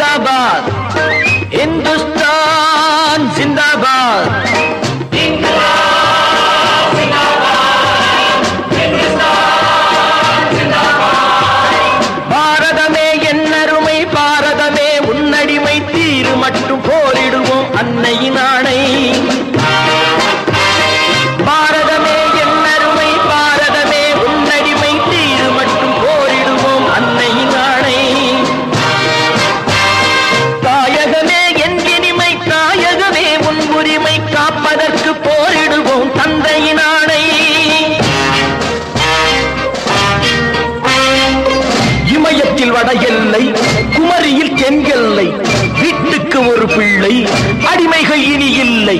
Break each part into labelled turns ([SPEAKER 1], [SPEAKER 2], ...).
[SPEAKER 1] जिंदाबाद हिंदुस्तान குமரியில் தென் வீட்டுக்கு ஒரு பிள்ளை அடிமைகள் இனி இல்லை.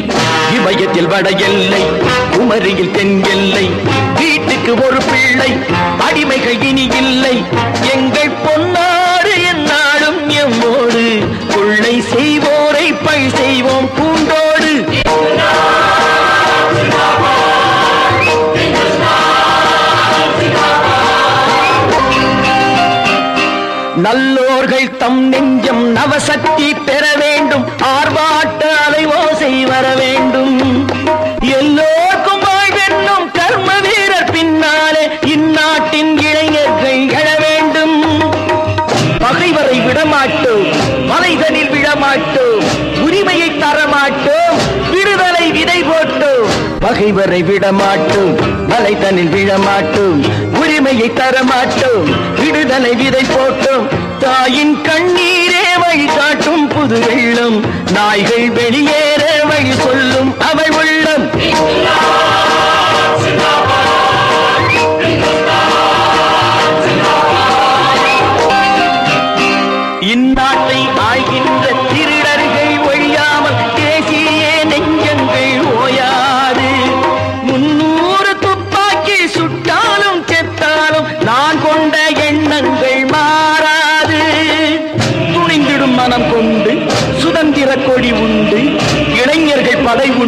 [SPEAKER 1] இமயத்தில் வட எல்லை குமரியில் தென் எல்லை வீட்டுக்கு ஒரு பிள்ளை அடிமைகள் இனி இல்லை. எங்கள் பொன்னாறு என்னாலும் எம்மோடு கொள்ளை செய்வோரை பழி செய்வோம் நல்லோர்கள் தம் நெஞ்சம் நவசக்தி பெற வேண்டும். ஆர்வாட்ட அலை ஓசை வர வேண்டும். எல்லோருக்கும் வாழ்வென்னும் கர்ம வீரர் பின்னாலே இந்நாட்டின் இளைஞர்கள் எழ வேண்டும். பகைவரை விடமாட்டோம் மலைதனில் விடமாட்டோம் உரிமையை தரமாட்டோம் விடுதலை விதை போட்டோம். பகைவரை விடமாட்டோம் மலைதனில் விழமாட்டோம் உரிமையை தரமாட்டோம். விடுதலை விதை போட்டோம். தாயின் கண்ணீரே வழி காட்டும் புது வெள்ளம். நாய்கள் வெளியேற வழி சொல்லும்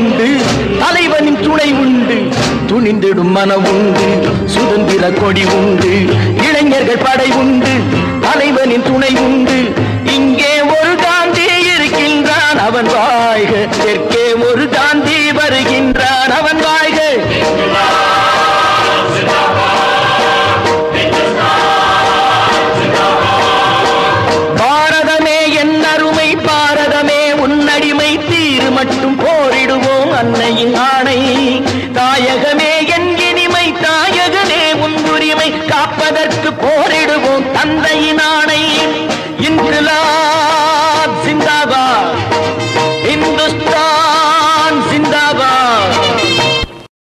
[SPEAKER 1] உண்டு. தலைவனின் துணை உண்டு. துணிந்திடும் மனம் உண்டு. சுதந்திர கொடி உண்டு. இளைஞர்கள் படை உண்டு. தலைவனின் துணை உண்டு. இங்கே ஒரு காந்தி இருக்கின்றான். அவன் வாழ்க ஒரு கேட்டோம் அன்னையின் ஆணை. தாயகமே என் இனிமை தாயகமே உன் உரிமை. காப்பதற்கு